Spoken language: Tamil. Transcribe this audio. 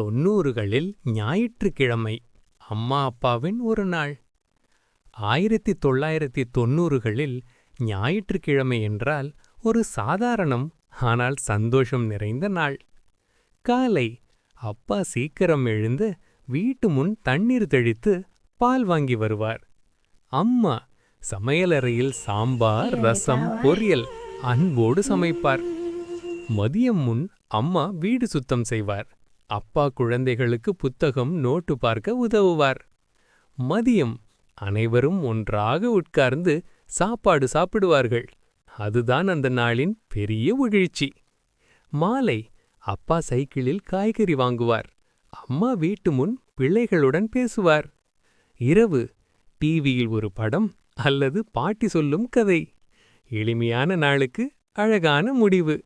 தொன்னூறுகளில் ஞாயிற்றுக்கிழமை அம்மா அப்பாவின் ஒரு நாள். ஆயிரத்தி தொள்ளாயிரத்தி தொன்னூறுகளில் ஞாயிற்றுக்கிழமை என்றால் ஒரு சாதாரணம் ஆனால் சந்தோஷம் நிறைந்த நாள். காலை அப்பா சீக்கிரம் எழுந்து வீட்டு முன் தண்ணீர் தெளித்து பால் வாங்கி வருவார். அம்மா சமையலறையில் சாம்பார் ரசம் பொரியல் அன்போடு சமைப்பார். மதியம் முன் அம்மா வீடு சுத்தம் செய்வார். அப்பா குழந்தைகளுக்கு புத்தகம் நோட்டு பார்க்க உதவுவார். மதியம் அனைவரும் ஒன்றாக உட்கார்ந்து சாப்பாடு சாப்பிடுவார்கள். அதுதான் அந்த நாளின் பெரிய உகிழ்ச்சி மாலை அப்பா சைக்கிளில் காய்கறி வாங்குவார். அம்மா வீட்டு முன் பிள்ளைகளுடன் பேசுவார். இரவு டிவியில் ஒரு படம் அல்லது பாட்டி சொல்லும் கதை. எளிமையான நாளுக்கு அழகான முடிவு.